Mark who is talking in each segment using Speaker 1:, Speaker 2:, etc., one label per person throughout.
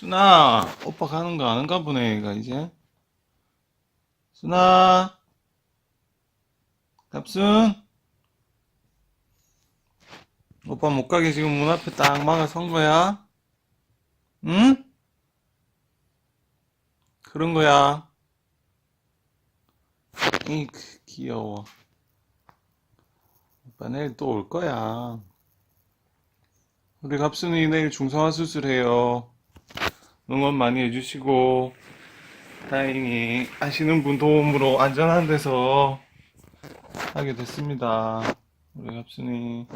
Speaker 1: 순아, 오빠 가는 거 아는가 보네, 얘가 이제. 순아, 갑순. 오빠 못 가게 지금 문 앞에 딱 막아 선 거야? 응? 그런 거야. 이크, 귀여워. 오빠 내일 또 올 거야. 우리 갑순이 내일 중성화 수술해요. 응원 많이 해주시고, 다행히 아시는 분 도움으로 안전한 데서 하게 됐습니다. 우리 갑순이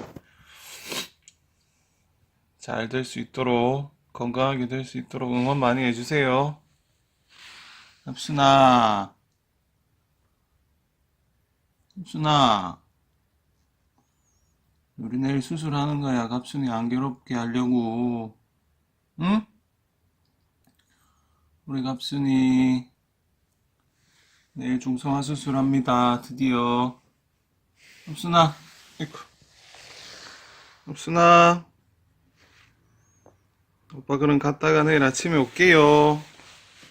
Speaker 1: 잘 될 수 있도록, 건강하게 될 수 있도록 응원 많이 해주세요. 갑순아, 갑순아, 우리 내일 수술하는 거야. 갑순이 안 괴롭게 하려고. 응? 우리 갑순이 내일 중성화 수술합니다. 드디어. 갑순아, 아이고. 갑순아. 오빠 그럼 갔다가 내일 아침에 올게요.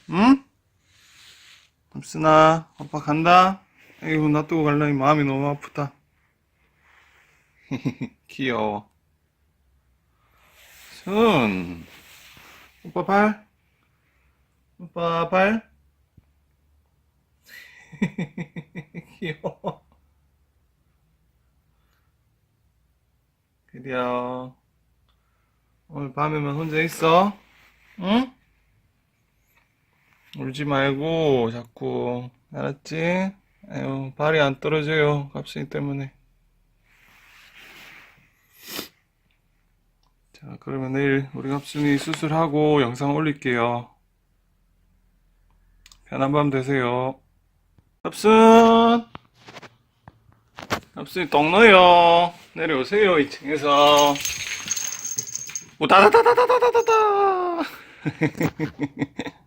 Speaker 1: 응? 갑순아, 오빠 간다. 아이고, 놔두고 갈라니 마음이 너무 아프다. 귀여워. 순. 오빠 발. 오빠 발. 귀여워. 그래요. 오늘 밤에만 혼자 있어? 응? 울지 말고 자꾸 알았지? 아유 발이 안 떨어져요 갑순이 때문에 자 그러면 내일 우리 갑순이 수술하고 영상 올릴게요 편한 밤 되세요. 갑순! 갑순이 똥 넣어요. 내려오세요 2층에서. 오다다다다다다다다